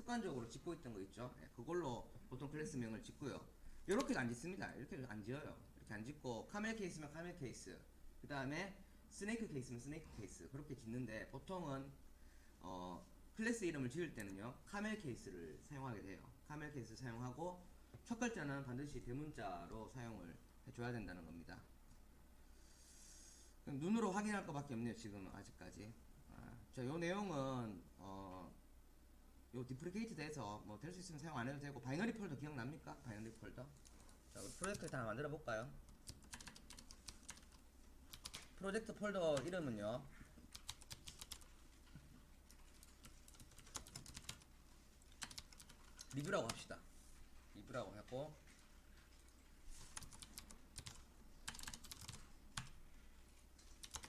습관적으로 짓고 있던 거 있죠. 예, 그걸로 보통 클래스명을 짓고요. 이렇게 안 짓습니다. 이렇게 안 지어요. 이렇게 안 짓고 카멜 케이스면 카멜 케이스. 그 다음에 스네이크 케이스면 스네이크 케이스 그렇게 짓는데 보통은 어, 클래스 이름을 지을 때는요 카멜 케이스를 사용하게 돼요. 카멜 케이스 사용하고 첫 글자는 반드시 대문자로 사용을 해줘야 된다는 겁니다. 눈으로 확인할 것밖에 없네요 지금 아직까지. 아, 자 요 내용은 어, 요 디프리케이트 돼서 뭐 될 수 있으면 사용 안 해도 되고 바이너리 폴더 기억납니까? 바이너리 폴더. 자, 우리 프로젝트 다 만들어 볼까요? 프로젝트 폴더 이름은요. 리뷰라고 합시다. 리뷰라고 하고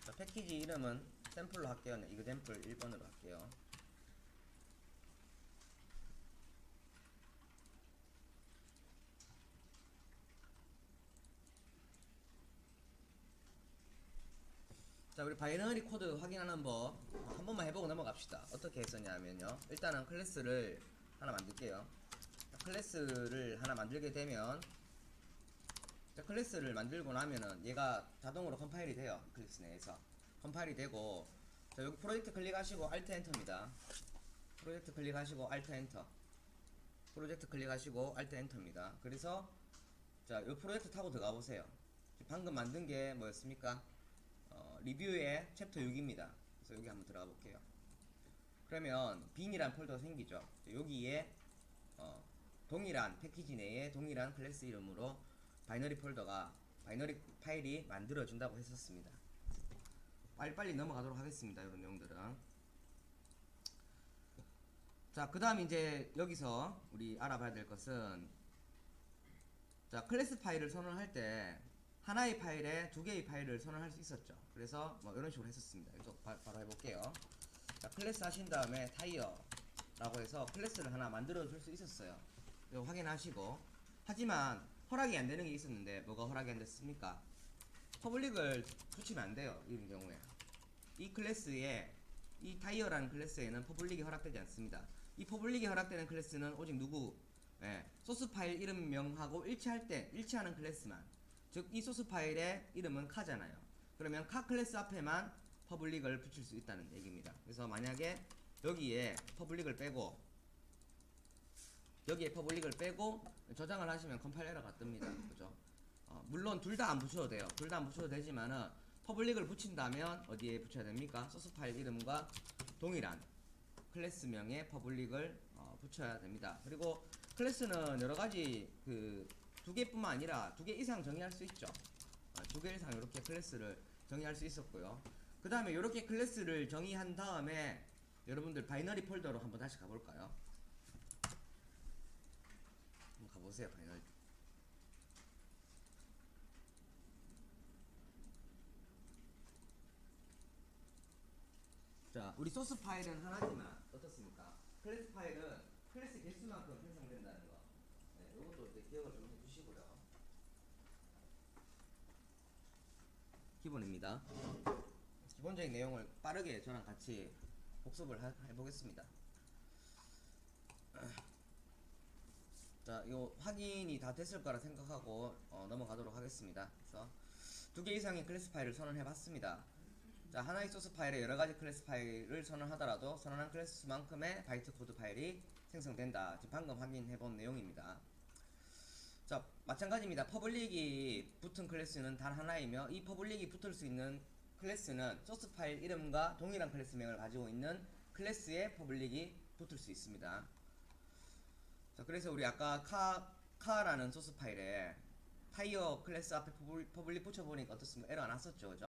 자, 패키지 이름은 샘플로 할게요. 네, 이거 샘플 1번으로 할게요. 자 우리 바이너리 코드 확인하는 법 한 번만 해보고 넘어갑시다. 어떻게 했었냐면요. 일단은 클래스를 하나 만들게요. 자, 클래스를 하나 만들게 되면 자, 클래스를 만들고 나면은 얘가 자동으로 컴파일이 돼요. 클래스 내에서. 컴파일이 되고 자 여기 프로젝트 클릭하시고 Alt 엔터입니다. 프로젝트 클릭하시고 Alt 엔터 프로젝트 클릭하시고 Alt 엔터입니다. 그래서 자이 프로젝트 타고 들어가 보세요. 방금 만든 게 뭐였습니까 어, 리뷰의 챕터 6입니다. 그래서 여기 한번 들어가 볼게요. 그러면 빈이란 폴더가 생기죠. 여기에 어, 동일한 패키지 내에 동일한 클래스 이름으로 바이너리 폴더가 바이너리 파일이 만들어진다고 했었습니다. 빨리빨리 넘어가도록 하겠습니다. 이런 내용들은. 자, 그 다음 이제 여기서 우리 알아봐야 될 것은 자, 클래스 파일을 선언할 때 하나의 파일에 두 개의 파일을 선언할 수 있었죠. 그래서 뭐 이런 식으로 했었습니다. 그래서 바, 로 해볼게요. 자, 클래스 하신 다음에 타이어라고 해서 클래스를 하나 만들어 줄 수 있었어요. 이거 확인하시고 하지만 허락이 안 되는 게 있었는데 뭐가 허락이 안 됐습니까? 퍼블릭을 붙이면 안 돼요. 이런 경우에 이 클래스에 이 타이어라는 클래스에는 퍼블릭이 허락되지 않습니다. 이 퍼블릭이 허락되는 클래스는 오직 누구 예, 소스 파일 이름명하고 일치할 때 일치하는 클래스만 즉 이 소스 파일의 이름은 카잖아요. 그러면 카 클래스 앞에만 퍼블릭을 붙일 수 있다는 얘기입니다. 그래서 만약에 여기에 퍼블릭을 빼고 여기에 퍼블릭을 빼고 저장을 하시면 컴파일 에러가 뜹니다. 그죠? 어, 물론 둘 다 안 붙여도 돼요. 둘 다 안 붙여도 되지만은 퍼블릭을 붙인다면 어디에 붙여야 됩니까? 소스 파일 이름과 동일한 클래스명의 퍼블릭을 어, 붙여야 됩니다. 그리고 클래스는 여러 가지 그 두 개뿐만 아니라 두 개 이상 정의할 수 있죠. 어, 두개 이상 이렇게 클래스를 정의할 수 있었고요. 그 다음에 이렇게 클래스를 정의한 다음에 여러분들 바이너리 폴더로 한번 다시 가볼까요? 한번 가보세요, 바이너리. 자, 우리 소스 파일은 하나지만 어떻습니까? 클래스 파일은 클래스 개수만큼 편성된다는 거. 네, 이것도 이제 기억을 좀 해주시고요. 기본입니다. 기본적인 내용을 빠르게 저랑 같이 복습을 하- 해보겠습니다. 자, 이거 확인이 다 됐을 거라 생각하고 어, 넘어가도록 하겠습니다. 그래서 두 개 이상의 클래스 파일을 선언해봤습니다. 자, 하나의 소스 파일에 여러 가지 클래스 파일을 선언하더라도 선언한 클래스 수만큼의 바이트 코드 파일이 생성된다. 지금 방금 확인해본 내용입니다. 자, 마찬가지입니다. 퍼블릭이 붙은 클래스는 단 하나이며 이 퍼블릭이 붙을 수 있는 클래스는 소스 파일 이름과 동일한 클래스명을 가지고 있는 클래스에 퍼블릭이 붙을 수 있습니다. 자, 그래서 우리 아까 카, 카라는 소스 파일에 타이어 클래스 앞에 퍼블- 퍼블릭 붙여보니까 어떻습니까? 에러 안 왔었죠, 그죠?